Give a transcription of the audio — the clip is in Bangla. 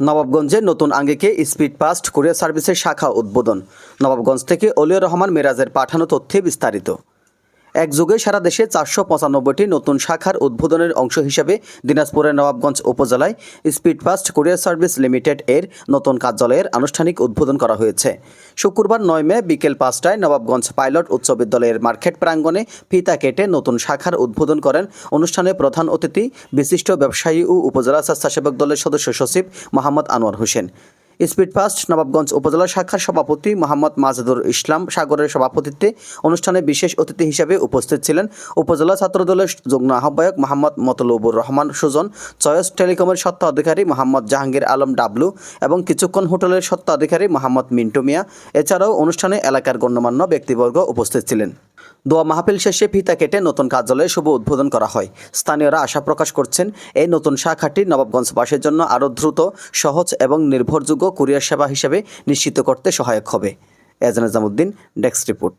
নবাবগঞ্জে নতুন আঙ্গিকে স্পিড পাস্ট কুরিয়ার সার্ভিসের শাখা উদ্বোধন। নবাবগঞ্জ থেকে অলিউর রহমান মেরাজের পাঠানো তথ্যে বিস্তারিত। এক যুগে সারা দেশে চারশো পঁচানব্বইটি নতুন শাখার উদ্বোধনের অংশ হিসেবে দিনাজপুরের নবাবগঞ্জ উপজেলায় speed fast courier service limited এর নতুন কার্যালয়ের আনুষ্ঠানিক উদ্বোধন করা হয়েছে। শুক্রবার নয় মে বিকেল পাঁচটায় নবাবগঞ্জ পাইলট উচ্চ বিদ্যালয়ের মার্কেট প্রাঙ্গণে ফিতা কেটে নতুন শাখার উদ্বোধন করেন অনুষ্ঠানে প্রধান অতিথি বিশিষ্ট ব্যবসায়ী ও উপজেলা স্বেচ্ছাসেবক দলের সদস্য সচিব মোহাম্মদ আনোয়ার হোসেন। স্পিড ফাস্ট নবাবগঞ্জ উপজেলা শাখার সভাপতি মোহাম্মদ মাজেদুর ইসলাম সাগরের সভাপতিত্বে অনুষ্ঠানে বিশেষ অতিথি হিসেবে উপস্থিত ছিলেন উপজেলা ছাত্রদলের যুগ্ম আহ্বায়ক মোহাম্মদ মতলুবুর রহমান, সুজন, চয়েস টেলিকমের সত্ত্ব অধিকারী মোহাম্মদ জাহাঙ্গীর আলম ডাবলু এবং কিছুক্ষণ হোটেলের সত্ত্ব অধিকারী মোহাম্মদ মিন্টু মিয়া। এছাড়াও অনুষ্ঠানে এলাকার গণ্যমান্য ব্যক্তিবর্গ উপস্থিত ছিলেন। দোয়া মাহফিল শেষে ফিতা কেটে নতুন কার্যালয়ে শুভ উদ্বোধন করা হয়। স্থানীয়রা আশা প্রকাশ করছেন, এই নতুন শাখাটি নবাবগঞ্জবাসীর জন্য আরও দ্রুত, সহজ এবং নির্ভরযোগ্য কুরিয়ার সেবা হিসেবে নিশ্চিত করতে সহায়ক হবে। এজান নিজামুদ্দিন ডেস্ক রিপোর্ট।